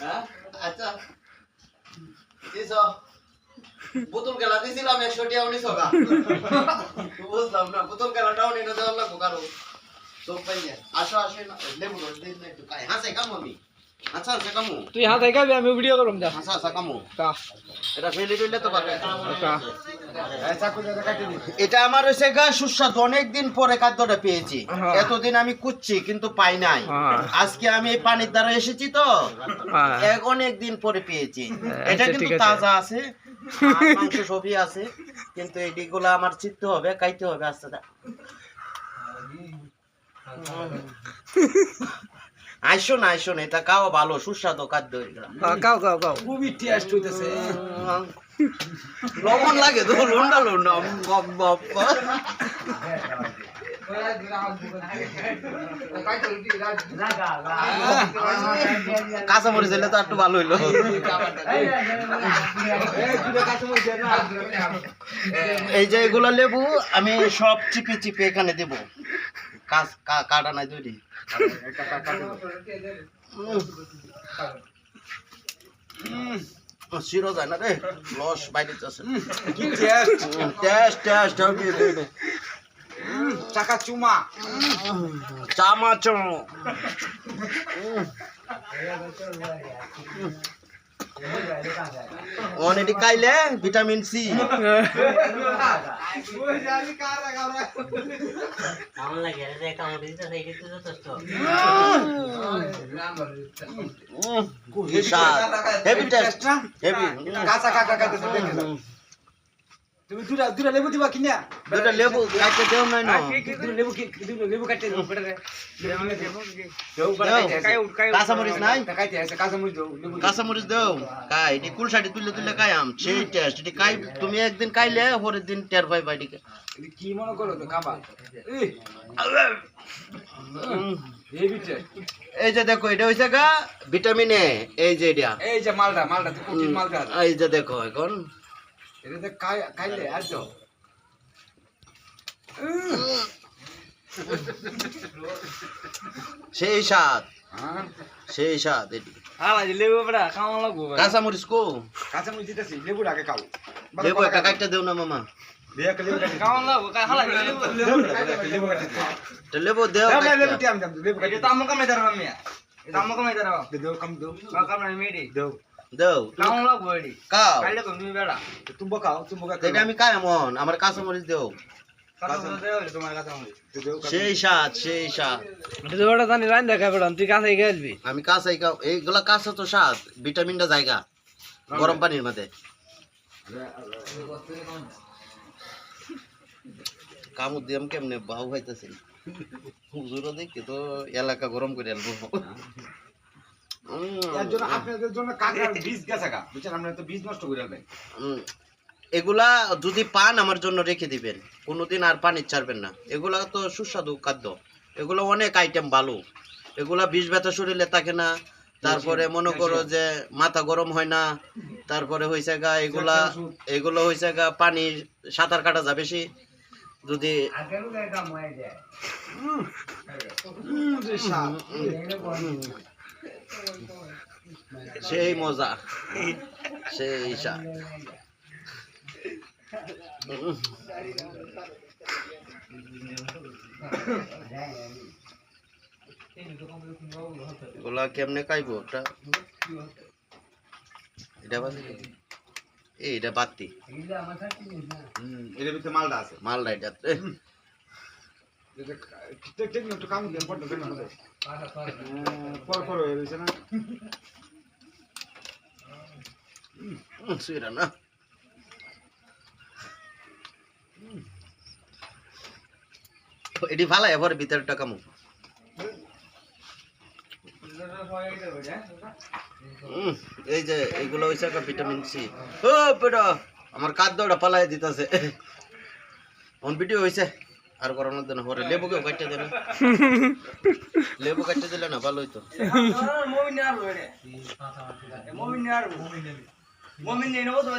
হ্যাঁ? আচ্ছা। দিছ? বোতল খেলা দিছিলাম একশো টিয়া উনিশ টাকা। বুঝলাম না বোতল খেলাটাও নিয়ে দেওয়ার লাগবো কারও। চোখ পাইয়ে আসো আসো, না, লেবু রস দিন না একটু খাই। হাসে কাম আমি। আচ্ছা আচ্ছা কামু। তুই হাত খাবি আমি ভিডিও করুম যা। হাসা কা। এটা ফেলে দিলে তো পারবে। কা। এটা আমার হয়েছে গা সুস্বাদু। অনেকদিন পরে খাদ্যটা পেয়েছি। হ্যাঁ। এতদিন আমি কুচ্ছি কিন্তু পাই নাই। হ্যাঁ। আজকে আমি এই পানির দ্বারা এসেছি তো। হ্যাঁ। এক অনেক দিন পরে পেয়েছি। আচ্ছা, এটা কিন্তু তাজা আছে। মাংস সবই আছে। কিন্তু এইগুলো আমার চিত্তে হবে খাইতে হবে আস্তে আস্তে। আইসো না আইসো না এটা খাওয়া ভালো সুস্বাদু খাদ্য হ্যাঁ, কাও কাও কাও খুবই টেস্ট হইতেছে। লবণ লাগে তো লুন্ডা লুন্ডা গপ গপ কাঁচা মরিচ দিলে তো একটু ভালো হইল। এই যে এগুলো লেবু আমি সব চিপে চিপে এখানে দেব। কাজ কাটা নাই দুইটি শিরো যায় না রে। লস বাইরে আছে কি টেস্ট টেস্ট টেস্ট চাকা চুমা। চামাচ অনেটি খাইলে vitamin C heavy taste heavy কাঁচা কাকা যাও। তুমি দুটা দুটা লেবু দিবা কিনা দুটা লেবু খাইতে দেও নাই না দুটা লেবু কি দুটা লেবু কাটতে দাও বেটা রে লেবু লেবু দেও দেও। কাঁচামরিচ নাই কাইতে আছে কাঁচামরিচ দাও লেবু কাঁচামরিচ দেও খাই এটি কুলসাটি তুলে তুলে খাইয়াম সেই টেস্ট এটি খাই তুমি একদিন খাইলে পরের দিন টের পাইবা এটিকে কি মনে করো তো খাবা এই যে দেখো এটা হইছে গা ভিটামিন এ এই যে এটা এই যে মালটা মালটা এই যে দেখো এখন এটা খাই খাইলে আর তো সেই স্বাদ। হ্যাঁ। সেই স্বাদ এটি। লেবু বড়া খাওয়া লাগবো কাঁচামরিচ কো কাঁচামরিচ দিতেছি লেবু আগে খাও লেবু একটা কাটতে দেও না মামা। লেবু দেও। লেবু আমি দেও কম দেও কাম মেডি দেও। দেও। খাওয়া লাগবো এডি কাও। কাইলে কম তুমি বেড়া। তুমি খাও তুমি খাও এটা আমি খাই এমন? আমার কাঁচামরিচ দেও। দেও তোমার কাছে আমি দেও সেই স্বাদ সেই জানি রান দেখা তুই কাছে গেলবি আমি কাঁচাই খাও। এইগুলা কাঁচা তো স্বাদ ভিটামিনটা জায়গা গরম পানির মধ্যে। কামড় দিয়াম কেমনে বাউ খাইতেছি? হুজুরও দেখি তো এলাকা গরম করে আলবো জন্য আপনাদের জন্য কাঁকড়ার বীজ গেছে গা। বুঝছেন? আপনারা তো বীজ নষ্ট করে দেবেন এগুলা যদি পান আমার জন্য রেখে দিবেন। কোনোদিন আর পানি ছাড়বেন না। এগুলা তো সুস্বাদু খাদ্য। এগুলো অনেক আইটেম ভালো এগুলা বিষ ব্যথা শরীরে থাকে না। তারপরে মনে করো যে মাথা গরম হয় না। তারপরে হয়েছে গা এগুলা এগুলো হয়েছে গা পানি সাঁতার কাটা যাবে বেশি। যদি সেই মজা সেই উম। গোলা কেমনে খাইবো ওটা? এটা বাদ এই এটা বাতি। এর ভিতরে মালটা আছে। মালটা এটা। ঠিক একটু কাম দিয়ে পড়তে দেন পর এটি ভালো, এবার ভিতরটা কামু এই যে এইগুলো হইছে ভিটামিন সি ও বেটা, আমার খাদ্যটা পালাই দিতেছে। অন ভিডিও হইছে? আর করানোর জন্য পরে লেবু কেউ কাটতে দেবে লেবু কাটতে দিলে না ভালোই তো মমিন আর মমিন নেই নবো তুমি